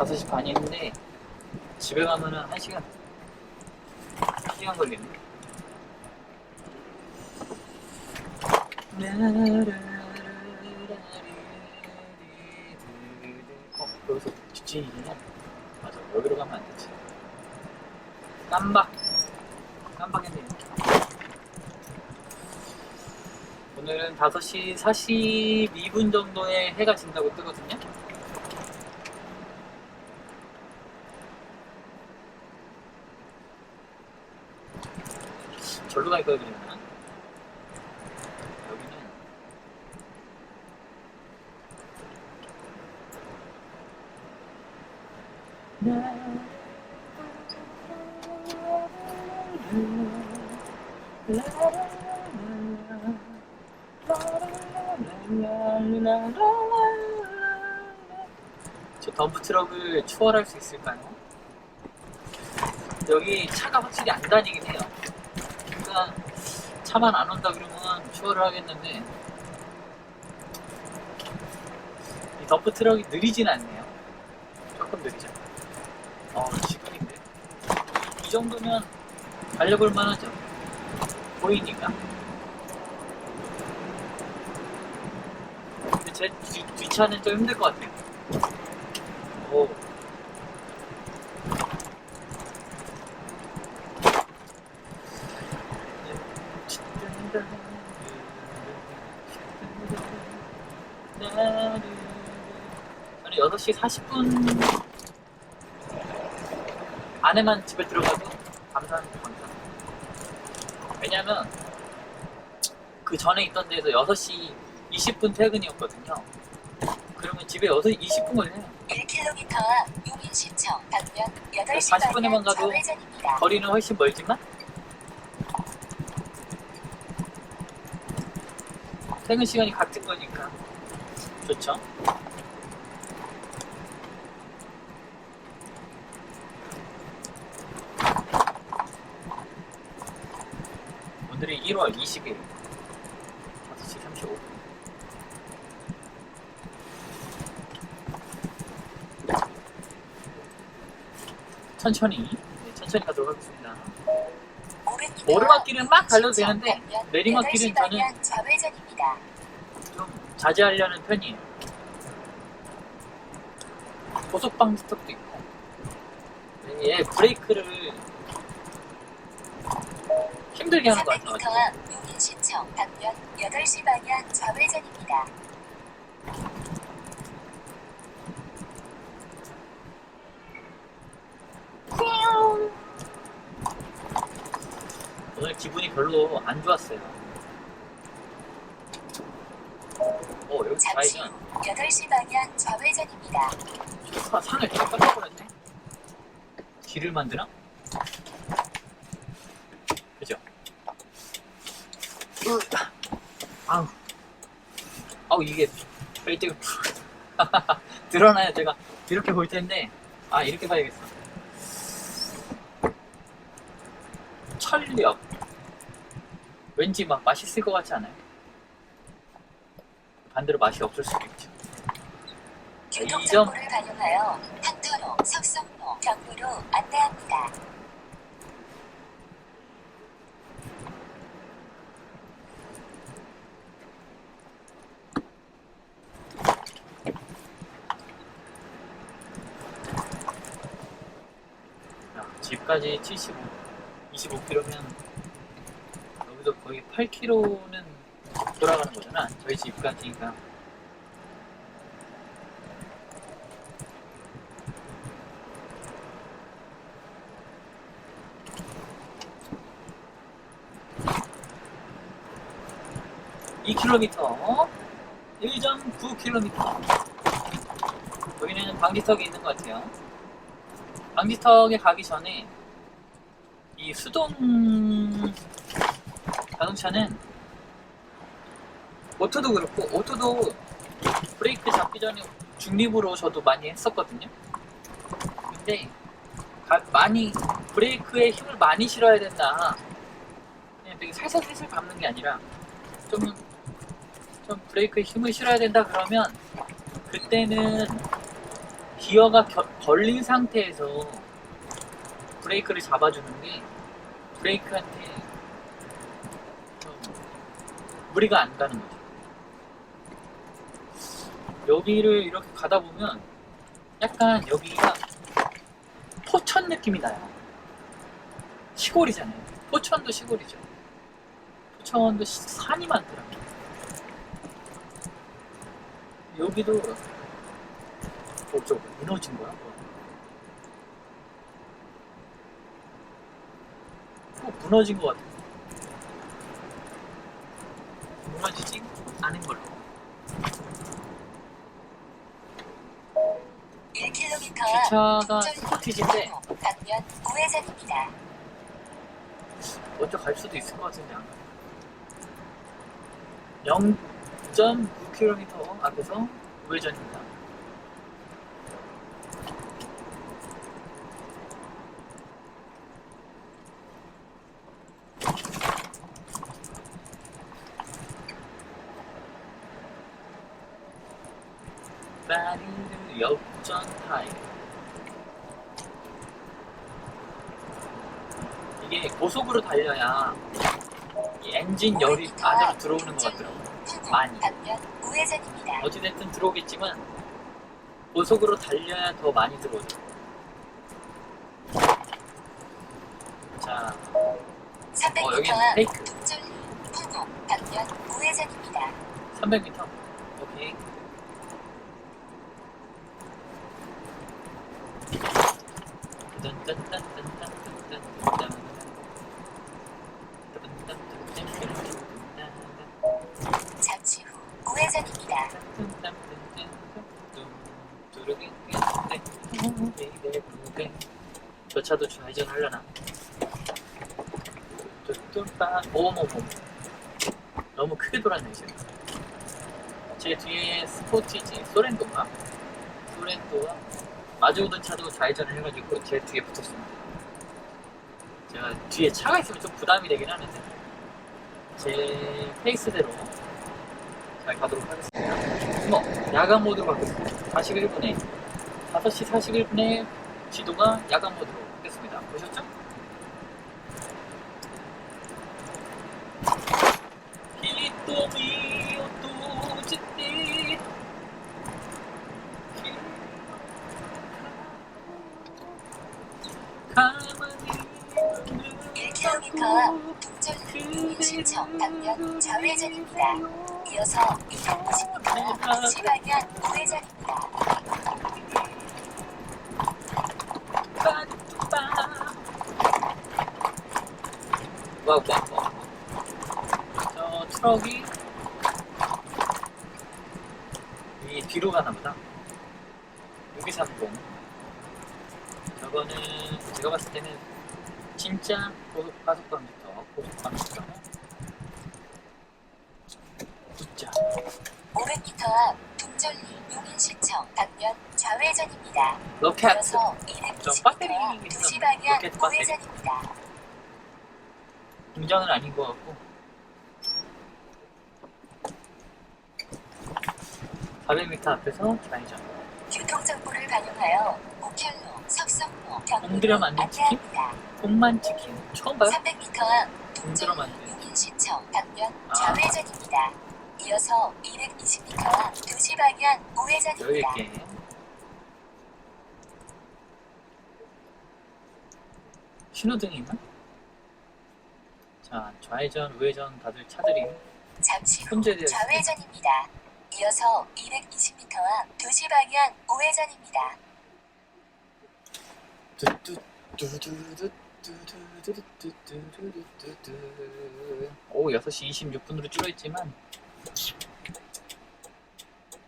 5시 반인데 집에 가면은 1시간 1시간 걸리네 어, 여기서 직진이냐? 맞아, 여기로 가면 안 되지. 깜박. 깜박했네. 오늘은 5시 42분 정도에 해가 진다고 뜨거든요. 절로 갈 거야, 그러면. 여기는 저 덤프트럭을 추월할 수 있을까요? 여기 차가 확실히 안 다니긴 해요. 그러니까 차만 안 온다 그러면 추월을 하겠는데 이 덤프 트럭이 느리진 않네요. 조금 느리죠. 어, 지금인데. 이 정도면 달려볼 만하죠. 보이니까. 근데 제 뒤, 뒷차는 좀 힘들 것 같아요. 오. 저는 6시 40분 안에만 집에 들어가도 감사합니다. 감사. 왜냐면 그 전에 있던 데에서 6시 20분 퇴근이었거든요. 그러면 집에 6시 20분 걸려요. 1km 앞 용인시청 방면 8시 40 분에만 방향 가도 좌회전입니다. 거리는 훨씬 멀지만 퇴근 시간이 같은 거니까 좋죠. 오늘이 1월 20일 5시 35분 천천히 네, 천천히 가도록 하겠습니다. 오르막길은 막 달려도 되는데 내리막길은 저는 좌회전입니다. 좀 자제하려는 편이에요. 고속방 스톱도 있고, 얘 브레이크를 힘들게 하는 것 300m 같아가지고. 앞 용인시청 방면 8시 방향 좌회전입니다. 오늘 기분이 별로 안 좋았어요. 어, 여기 잠시 좌회전. 후 8시 방향 좌회전입니다. 차 상을 다 깎아버렸네. 길을 만드나? 그죠? 아우. 아우, 이게 뺄때가 드러나요, 제가. 이렇게 볼 텐데. 아, 이렇게 봐야겠어. 철력. 왠지 막 맛있을 것 같지 않아요? 반대로 맛이 없을 수도 있죠. 교통 정보를 반영하여 항터로, 석성로, 경로로 안내합니다. 야, 집까지 75, 25km면 여기서 거의 8km는 돌아가는 거잖아. 저희 집까지가. 이 킬로미터 1.9km 여기는 방지턱이 있는 것 같아요 방지턱에 가기 전에 이 수동 자동차는 오토도 그렇고 오토도 브레이크 잡기 전에 중립으로 저도 많이 했었거든요. 근데 가- 많이 브레이크에 힘을 많이 실어야 된다. 그냥 되게 살살 살살 밟는 게 아니라 좀, 좀 브레이크에 힘을 실어야 된다 그러면 그때는 기어가 겨- 걸린 상태에서 브레이크를 잡아주는 게 브레이크한테 좀 무리가 안 가는 거죠. 여기를 이렇게 가다 보면 약간 여기가 포천 느낌이 나요. 시골이잖아요. 포천도 시골이죠. 포천도 시- 산이 많더라고요. 여기도 어, 저 무너진 거야? 꼭 무너진 것 같아. 무너지지 않은 걸로. 1km 주차가 스포티지인데 방면 우회전입니다. 먼저 갈 수도 있을 것 같은데 안 가요. 0.9km 앞에서 우회전입니다. 파리르 역전 타임. 이게 고속으로 달려야 이 엔진 열이 안으로 들어오는 것 같더라고요. 많이. 어찌됐든 들어오겠지만 고속으로 달려야 더 많이 들어오죠. 자, 어, 300m 여기는 앞 페이크. 동절리 후구 방면 우회전입니다. 300m. 오케이. 잠시 저 차도 좌회전 하려나? 뚜뚜빠 어머머 너무 크게 돌았네. 지금 제 뒤에 스포티지 소렌도가 소렌도가 마주오던 차도 좌회전을 해가지고 제 뒤에 붙었습니다 제가 뒤에 차가 있으면 좀 부담이 되긴 하는데 제 페이스대로 잘 가도록 하겠습니다. 뭐 야간 모드로 바뀌었습니다. 41분에 5시 41분에 지도가 야간 모드로 바뀌었습니다 보셨죠? 히토미 오토지티 1km 앞 동절리 신청 방면 좌회전입니다. 이어서 250m 앞 시방향 우회전입니다. 와우, 와우. 저 트럭이 이 뒤로 가나 보다. 6230. 저거는 제가 봤을 때는 진짜 고속 가속 방지터, 고속 방지터. 진짜 500m 앞 동절리 용인시청 방면 좌회전입니다. 로켓. 이어서 좀 배터리 220m 앞 2시 방향 로켓 배터리. 우회전입니다. 공장은 아닌 것 같고 400m 앞에서 좌회전 교통정보를 반영하여 목현로, 석성로, 경로로 만든 치킨? 공만 치킨 처음 봐요? 300m 앞 만든 용인시청 방면 아. 좌회전입니다. 이어서 220m 앞 2시 방향 우회전입니다. 있게 신호등이 있나? 자 좌회전 우회전 다들 차들이 잠시 후 혼재되어. 좌회전입니다. 이어서 220m 앞 2시 방향 우회전입니다. 오 6시 26분으로 줄어있지만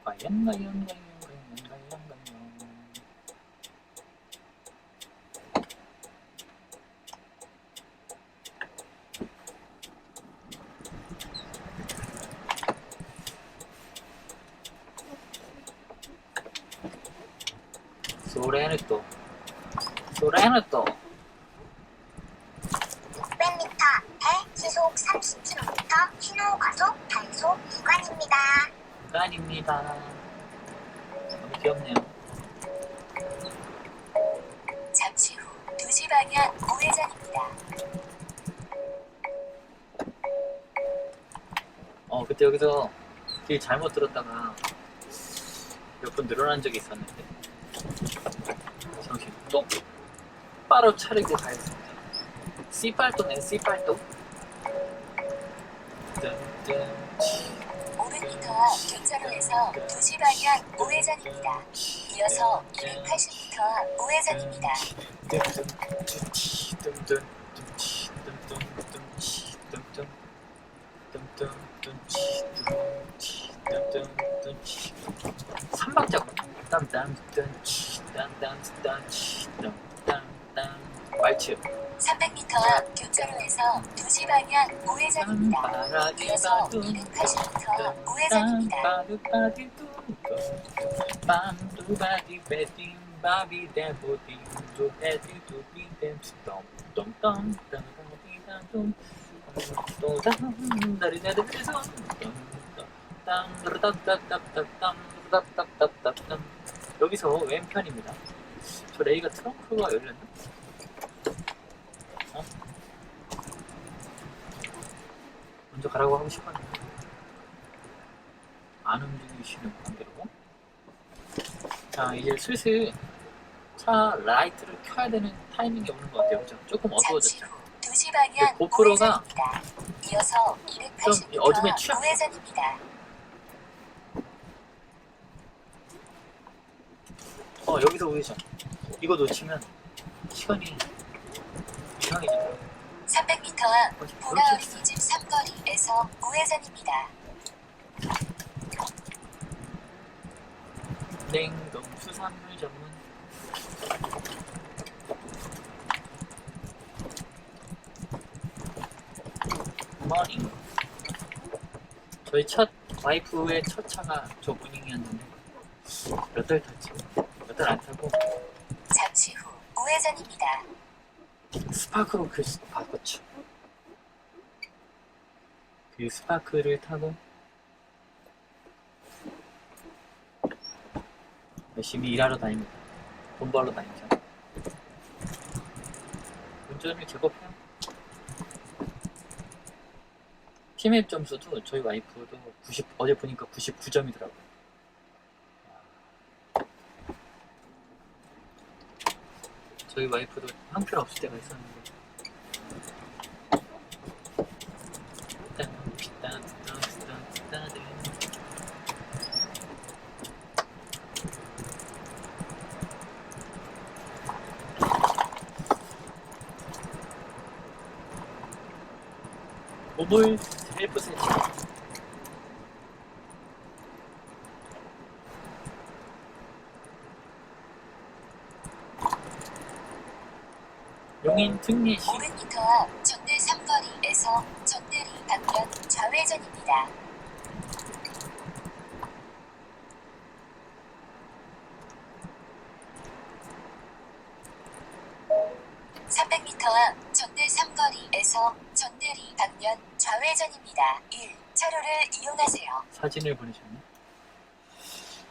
과연 과연 과연 Soreneto. Soreneto. 600m에 시속 30km 신호 가속 단속 구간입니다. 구간입니다. 너무 귀엽네요. 잠시 후 2시 방향 우회전입니다. 어 그때 여기서 길 잘못 들었다가 몇 번 늘어난 적이 있었네. 정신 똑바로 차리고 가야겠습니다. 씨발도네 씨발도. 뜬뜬 500m 앞 교차로에서 2시 방향 우회전입니다. 이어서 280m 앞 우회전입니다. 삼박자고 왈츠. 300m 앞 교차로에서 2시 방향 우회전입니다. 이어서 280m 앞 우회전입니다. 여기서 왼편입니다. 저 레이가 트렁크가 열렸나? 어? 먼저 가라고 하고 싶었는데 안 움직이시는 관계로 자 이제 슬슬 차 라이트를 켜야 되는 타이밍이 오는 것 같아요 그죠? 조금 어두워졌죠 후 2시 방향 그 고프로가 좀 어둠에 280m 취약- 앞 우회전입니다. 어 여기서 우회전 이거 놓치면 시간이 이상해져요 300m 앞. 보라 어린이집 삼거리에서 우회전입니다. 냉동 수산물 전문 머닝 저희 첫 와이프의 첫 차가 저 무닝이었는데 몇 달 탔지? 몇달안 타고. 잠시 후 우회전입니다. 스파크로 그 바꿨죠. 그 스파크를 타고 열심히 일하러 다닙니다. 돈 벌러 다니죠. 운전을 제법 해요. 팀앱 점수도 저희 와이프도 90 어제 보니까 99점이더라고요 저희 와이프도 한 표 없을 때가 있었는데. 오물 11% 승리 500m와 정대 3거리에서 정대리 방면 좌회전입니다. 와 정대 3거리에서 정대리 방면 좌회전입니다. 1. 차로를 이용하세요. 사진을 보내셨네.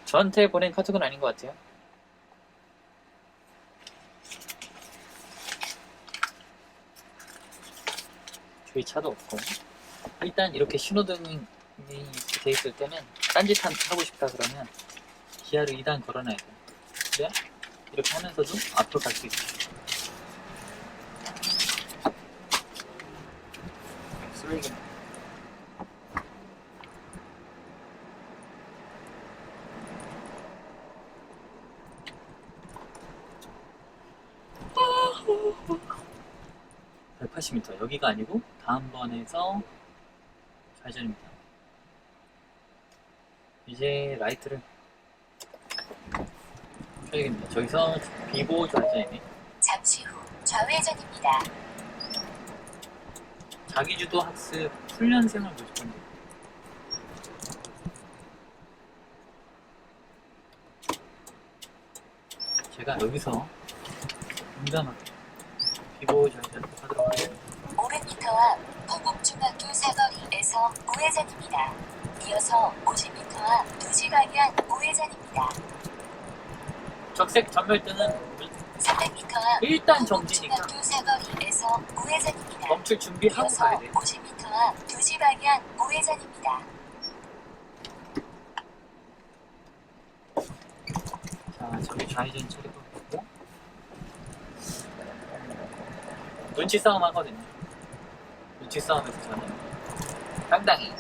저한테 보낸 카톡은 아닌 것 같아요. 저희 차도 없고 일단 이렇게 신호등이 돼 있을 때는 딴짓 한 하고 싶다 그러면 기아를 2단 걸어놔야 돼요. 그래 이렇게 하면서도 앞으로 갈 수 있어요. 쓰레기 여기가 아니고 다음 번에서 좌회전입니다. 이제 라이트를 켜야겠네요. 저기서 비보 좌회전이네 잠시 후 좌회전입니다. 자기주도 학습 훈련생을 보실 건데 제가 여기서 공감하게 비보 좌회전 50m와 보곡중학교 사거리에서 우회전입니다. 이어서 50m와 도시가면 우회전입니다. 적색 전멸등은 300m와 일단 정지니까 사거리에서 우회전입니다. 멈출 준비하고 가야 돼. 50m와 도시가면 우회전입니다. 자, 저기 좌회전 처리도 있고 눈치 싸움 하거든요. 싸움에서 저는 상당히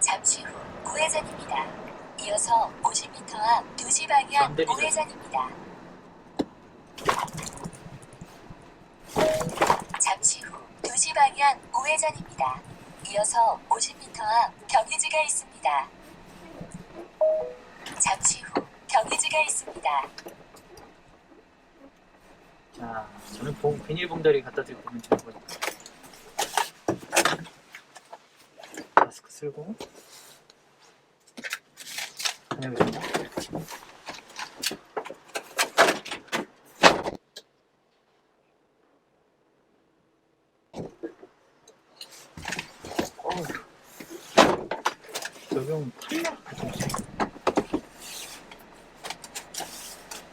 잠시 후 우회전입니다. 이어서 50m 앞 2시 방향 건드리죠. 우회전입니다. 잠시 후 2시 방향 우회전입니다. 이어서 50m 앞 경유지가 있습니다. 잠시 후 경유지가 있습니다. 자, 저는 봉, 비닐봉다리 갖다 드리고 보면 좋은 거니까. 마스크 쓰고. 다녀오겠습니다. 어우, 적용 탄력 조금씩.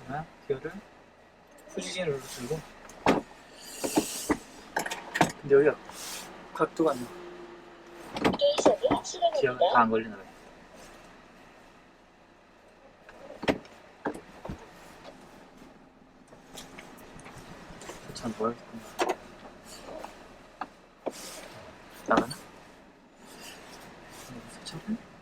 하나, 기어를 포지션으로 들고 근데 여기가 각도가 안 나. 게이션이 기억이 다안 걸리나 봐요. 참 멀겠구나. 뭐 나가나? 괜찮아?